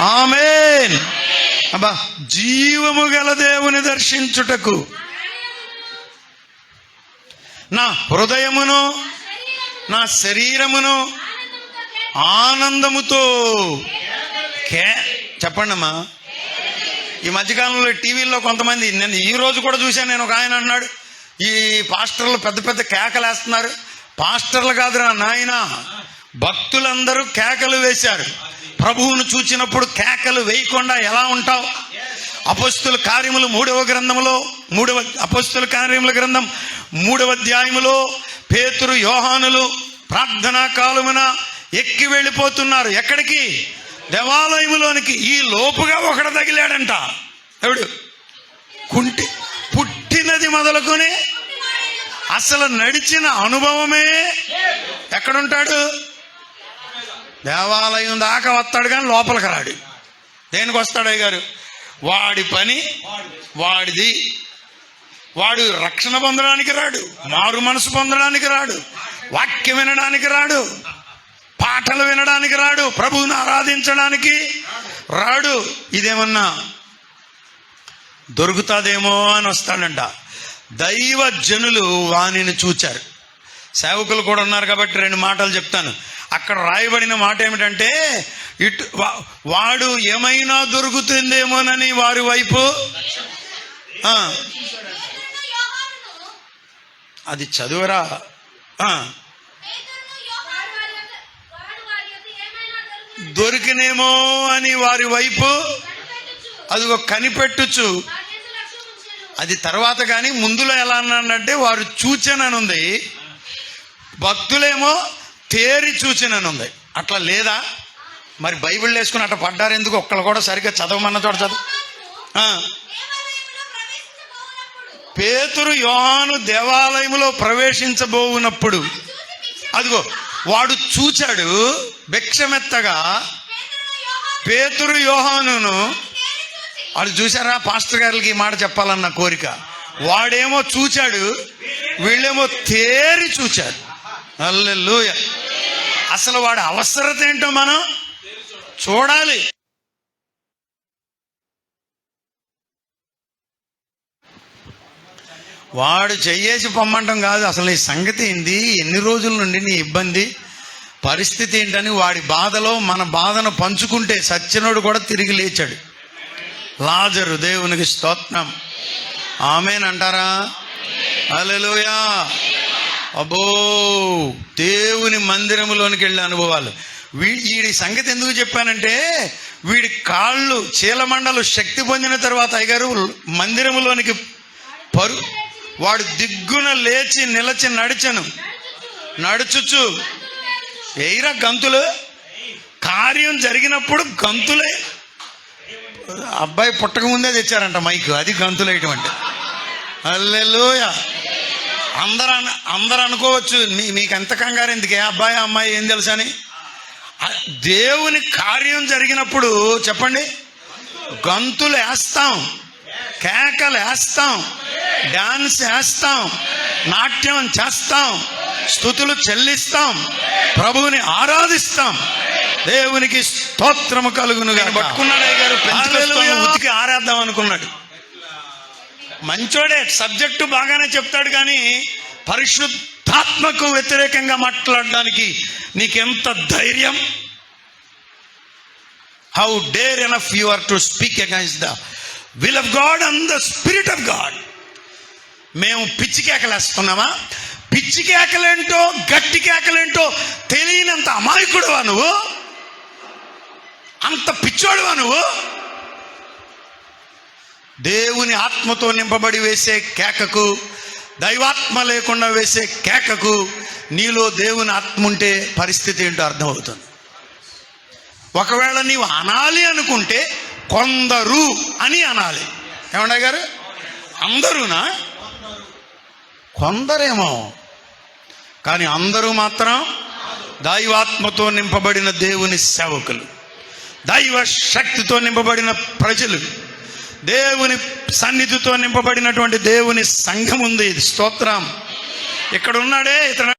Amen. అబ్బా జీవము గల దేవుని దర్శించుటకు నా హృదయమును నా శరీరమును ఆనందముతో కే చెప్పండమ్మా. ఈ మధ్యకాలంలో టీవీల్లో కొంతమంది నేను ఈ రోజు కూడా చూశాను నేను ఒక ఆయన అన్నాడు ఈ పాస్టర్లు పెద్ద పెద్ద కేకలు వేస్తున్నారు పాస్టర్లు కాదురా నాయన భక్తులందరూ కేకలు వేశారు. ప్రభువును చూచినప్పుడు కేకలు వేయకుండా ఎలా ఉంటావు? అపస్తుల కార్యములు మూడవ గ్రంథములో మూడవ అపస్తుల కార్యముల గ్రంథం మూడవ అధ్యాయములో పేతురు యోహానులు ప్రార్థనా కాలమున ఎక్కి వెళ్ళిపోతున్నారు. ఎక్కడికి? దేవాలయములోనికి. ఈ లోపుగా ఒకడు తగిలాడంట. ఎవడు? కుంటి పుట్టినది మొదలుకొని అసలు నడిచిన అనుభవమే ఎక్కడుంటాడు? దేవాలయం దాకా వస్తాడు కానీ లోపలికి రాడు. దేనికి వస్తాడు గారు వాడి పని వాడిది. వాడు రక్షణ పొందడానికి రాడు. మారు మనసు పొందడానికి రాడు. వాక్యం వినడానికి రాడు. పాటలు వినడానికి రాడు. ప్రభువుని ఆరాధించడానికి రాడు. ఇదేమన్నా దొరుకుతాదేమో అని వస్తాడంట. దైవ జనులు వాణిని చూచారు. సేవకులు కూడా ఉన్నారు కాబట్టి రెండు మాటలు చెప్తాను. అక్కడ రాయబడిన మాట ఏమిటంటే ఇటు వా- వాడు ఏమైనా దొరుకుతుందేమోనని వారి వైపు అది చదువురా దొరికినేమో అని వారి వైపు అది అదిగో కనిపెట్టుచు. అది తర్వాత కానీ ముందులో ఎలా అన్నాడంటే వారు చూచనని ఉంది భక్తులేమో తేరి చూచినని ఉంది అట్లా లేదా? మరి బైబిల్ వేసుకుని అట్లా పడ్డారు ఎందుకు? ఒక్కళ్ళు కూడా సరిగ్గా చదవమన్న చోట చదువు. పేతురు యోహాను దేవాలయములో ప్రవేశించబోవునప్పుడు అదిగో వాడు చూచాడు భిక్షమెత్తగా పేతురు యోహానును. వాడు చూశారా? వాళ్ళు చూసారా పాస్టర్ గారికి ఈ మాట చెప్పాలన్న కోరిక. వాడేమో చూచాడు వీళ్ళేమో తేరి చూచారు. అల్లెలూయ అసలు వాడి అవసరత ఏంటో మనం చూడాలి. వాడు చెయ్యేసి పొమ్మంటం కాదు అసలు ఈ సంగతి ఏంది? ఎన్ని రోజుల నుండి నీ ఇబ్బంది? పరిస్థితి ఏంటని వాడి బాధలో మన బాధను పంచుకుంటే సత్యనుడు కూడా తిరిగి లేచాడు. లాజరు దేవునికి స్తోత్రం. ఆమెనంటారా? అలెలుయా అబ్బో దేవుని మందిరములోనికి వెళ్ళే అనుభవాలు. వీడి సంగతి ఎందుకు చెప్పానంటే వీడి కాళ్ళు చీలమండలు శక్తి పొందిన తర్వాత అయ్యగారు మందిరములోనికి పరు వాడు దిగ్గున లేచి నిలచి నడిచను. నడుచుచు. ఎయిరా గంతులు? కార్యం జరిగినప్పుడు గంతులే. అబ్బాయి పుట్టకముందే తెచ్చారంట మైక్ అది గంతులేయటం అంటే. అల్లెలోయ. అందరు అందరు అనుకోవచ్చు మీ మీకు ఎంత కంగారు ఎందుకే? అబ్బాయి అమ్మాయి ఏం తెలుసా అని? ఆ దేవుని కార్యం జరిగినప్పుడు చెప్పండి. గంతులు వేస్తాం. కేకలు వేస్తాం. డాన్స్ వేస్తాం. నాట్యం చేస్తాం. స్థుతులు చెల్లిస్తాం. ప్రభువుని ఆరాధిస్తాం. దేవునికి స్తోత్రము కలుగును పట్టుకున్నాడు గారు ఉతికి ఆరాధం అనుకున్నాడు. మంచోడే సబ్జెక్టు బాగానే చెప్తాడు కానీ పరిశుద్ధాత్మకు వ్యతిరేకంగా మాట్లాడడానికి నీకెంత ధైర్యం? How dare enough you are to speak against the will of God and the spirit of God మేము పిచ్చి కేకలేస్తున్నామా పిచ్చి కేకలేంటో గట్టి కేకలేంటో తెలియనంత అమాయకుడువా నువ్వు? అంత పిచ్చోడువా నువ్వు? దేవుని ఆత్మతో నింపబడి వేసే కేకకు దైవాత్మ లేకుండా వేసే కేకకు నీలో దేవుని ఆత్మ ఉంటే పరిస్థితి ఏంటో అర్థమవుతుంది. ఒకవేళ నీవు అనాలి అనుకుంటే కొందరు అని అనాలి. ఏమన్నా గారు? అందరూనా? కొందరేమో. కానీ అందరూ మాత్రం దైవాత్మతో నింపబడిన దేవుని సేవకులు దైవ శక్తితో నింపబడిన ప్రజలు. దేవుని సన్నిధితో నింపబడినటువంటి దేవుని సంఘం ఉంది. ఇది స్తోత్రం. ఇక్కడ ఉన్నాడే ఇతను